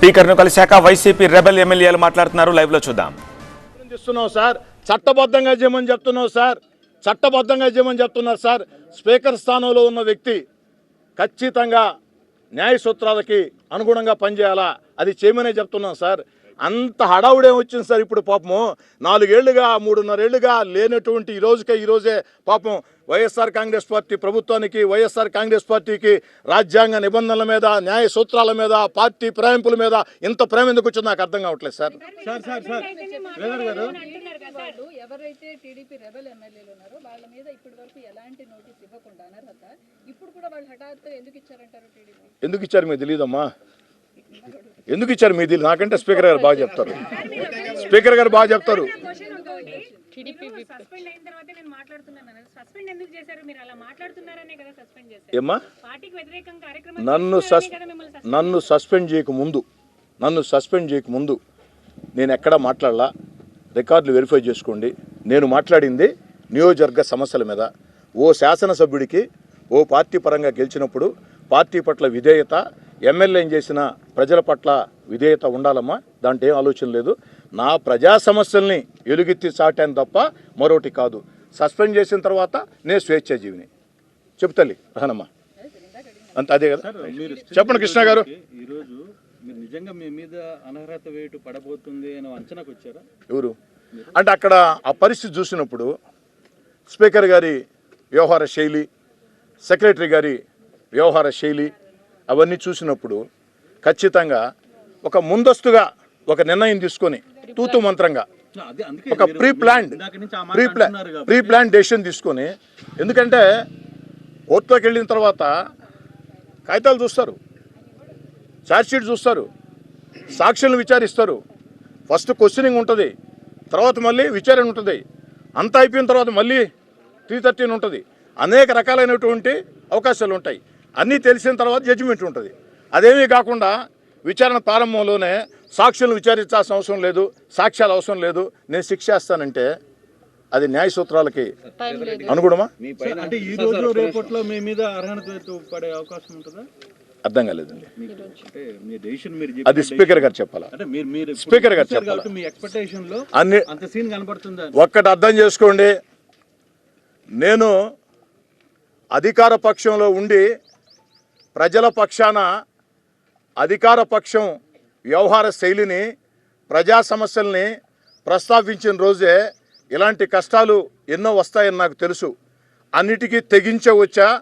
స్పీకర్ను కలిశాక YCP rebel ఎమ్మెల్యేలు మాట్లాడుతున్నారు. లైవ్లో చూద్దాం. ఇస్తున్నావు సార్. చట్టబద్ధంగా చేయమని చెప్తున్నావు సార్. చట్టబద్ధంగా చేయమని చెప్తున్నారు సార్. స్పీకర్ స్థానంలో ఉన్న వ్యక్తి ఖచ్చితంగా న్యాయ సూత్రాలకి అనుగుణంగా పనిచేయాలా? అది చేయమనే చెప్తున్నాం సార్. అంత హడావుడే వచ్చింది సార్ ఇప్పుడు పాపము? నాలుగేళ్ళుగా మూడున్నరేళ్ళుగా లేనటువంటి ఈ రోజుకే ఈ రోజే పాపం వైఎస్ఆర్ కాంగ్రెస్ పార్టీ ప్రభుత్వానికి వైఎస్ఆర్ కాంగ్రెస్ పార్టీకి రాజ్యాంగ నిబంధనల మీద న్యాయ సూత్రాల మీద పార్టీ ప్రేమింపుల మీద ఇంత ప్రేమ ఎందుకు వచ్చిందో నాకు అర్థం కావట్లేదు sir. Sir sir sir. Revanth garu. వాళ్ళు ఎవరైతే టీడీపీ రెబల్ ఎమ్మెల్యేలు ఉన్నారో వాళ్ళ మీద ఇప్పటి వరకు ఎలాంటి నోటీస్ ఇవ్వకుండా అనర్హత ఇప్పుడు కూడా వాళ్ళు హఠాత్తు ఎందుకు ఇచ్చారంటారు టీడీపీ? ఎందుకు ఇచ్చారు మీకు తెలియదమ్మా? ఎందుకు ఇచ్చారు మీకు తెలియదు నాకంటే స్పీకర్ గారు బాగా చెప్తారు. స్పీకర్ గారు బాగా చెప్తారు. సస్పెండ్ అయిన తర్వాత నేను మాట్లాడుతున్నాను సస్పెండ్ ఎందుకు చేశారు? మీరు అలా మాట్లాడుతున్నారనే కదా సస్పెండ్ చేశారు. ఏమ్మా? పార్టీకి వ్యతిరేకంగా కార్యక్రమం నన్ను నన్ను సస్పెండ్ చేయక ముందు నన్ను సస్పెండ్ చేయక ముందు నేను ఎక్కడా మాట్లాడలా? రికార్డులు వెరిఫై చేసుకోండి. నేను మాట్లాడింది నియోజకవర్గ సమస్యల మీద. ఓ శాసనసభ్యుడికి ఓ పార్టీ పరంగా గెలిచినప్పుడు పార్టీ పట్ల విధేయత ఎమ్మెల్యే చేసిన ప్రజల పట్ల విధేయత ఉండాలమ్మా. దాంట్లో ఏం ఆలోచన లేదు. నా ప్రజా సమస్యల్ని ఎలుగెత్తి చాటాను తప్ప మరొకటి కాదు. సస్పెండ్ చేసిన తర్వాత నేను స్వేచ్ఛాజీవిని చెప్పు తల్లి రానమ్మా. అంత అదే కదా? చెప్పండి కృష్ణ గారు ఈ రోజు మీరు నిజంగా మీ మీద అనర్హత వేటు పడబోతుంది అని అంచనాకు వచ్చారా? ఎవరు? అంటే అక్కడ ఆ పరిస్థితి చూసినప్పుడు స్పీకర్ గారి వ్యవహార శైలి సెక్రటరీ గారి వ్యవహార శైలి అవన్నీ చూసినప్పుడు ఖచ్చితంగా ఒక ముందస్తుగా ఒక నిర్ణయం తీసుకొని తూతు మంత్రంగా ఒక ప్రీ ప్లాన్డ్ మాట pre plan pre plan decision తీసుకొని ఎందుకంటే కోర్టులోకి వెళ్ళిన తర్వాత కాగితాలు చూస్తారు ఛార్జ్షీట్ చూస్తారు సాక్షులను విచారిస్తారు. ఫస్ట్ క్వశ్చనింగ్ ఉంటుంది తర్వాత మళ్ళీ విచారణ ఉంటుంది అంతా అయిపోయిన తర్వాత మళ్ళీ త్రీ థర్టీన్ ఉంటుంది. అనేక రకాలైనటువంటి అవకాశాలు ఉంటాయి. అన్నీ తెలిసిన తర్వాత జడ్జిమెంట్ ఉంటుంది. అదేమీ కాకుండా విచారణ ప్రారంభంలోనే సాక్షులను విచారించాల్సిన అవసరం లేదు సాక్ష్యాలు అవసరం లేదు నేను శిక్ష వేస్తానంటే అది న్యాయ సూత్రాలకి అనుగుణమా? అంటే ఈ రోజు రేపట్లో మీ మీద అర్హత వేటు పడే అవకాశం ఉంటుందా? అర్థం కాలేదండి. మీకు అంటే మీ డెసిషన్ మీరు అది స్పీకర్ గారు చెప్పాలా? అంటే మీరు మీరు ఇప్పుడు స్పీకర్ గారు చెప్పాలా? కాబట్టి మీ ఎక్స్పెక్టేషన్లో అన్ని అంత సీన్ కనబడుతుందా? ఒక్కటి అర్థం చేసుకోండి. నేను అధికార పక్షంలో ఉండి ప్రజల పక్షాన అధికార పక్షం వ్యవహార శైలిని ప్రజా సమస్యల్ని ప్రస్తావించిన రోజే ఇలాంటి కష్టాలు ఎన్నో వస్తాయని నాకు తెలుసు. అన్నిటికీ తెగించే వచ్చా?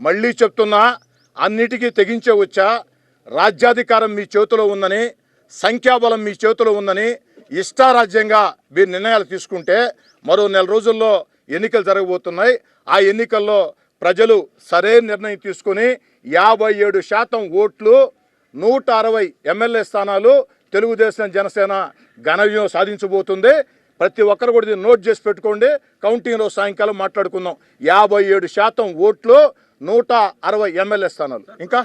మళ్ళీ చెప్తున్నా అన్నిటికీ తెగించే వచ్చా? రాజ్యాధికారం మీ చేతిలో ఉందని సంఖ్యాబలం మీ చేతిలో ఉందని ఇష్టారాజ్యంగా మీరు నిర్ణయాలు తీసుకుంటే మరో నెల రోజుల్లో ఎన్నికలు జరగబోతున్నాయి. ఆ ఎన్నికల్లో ప్రజలు సరైన నిర్ణయం తీసుకుని యాభై ఏడు శాతం ఓట్లు నూట అరవై ఎమ్మెల్యే స్థానాలు తెలుగుదేశం జనసేన ఘనవ్యం సాధించబోతుంది. ప్రతి ఒక్కరు కూడా నోట్ చేసి పెట్టుకోండి. కౌంటింగ్లో సాయంకాలం మాట్లాడుకుందాం. యాభై ఏడు శాతం ఓట్లు నూట అరవై ఎమ్మెల్యే స్థానాలు. ఇంకా?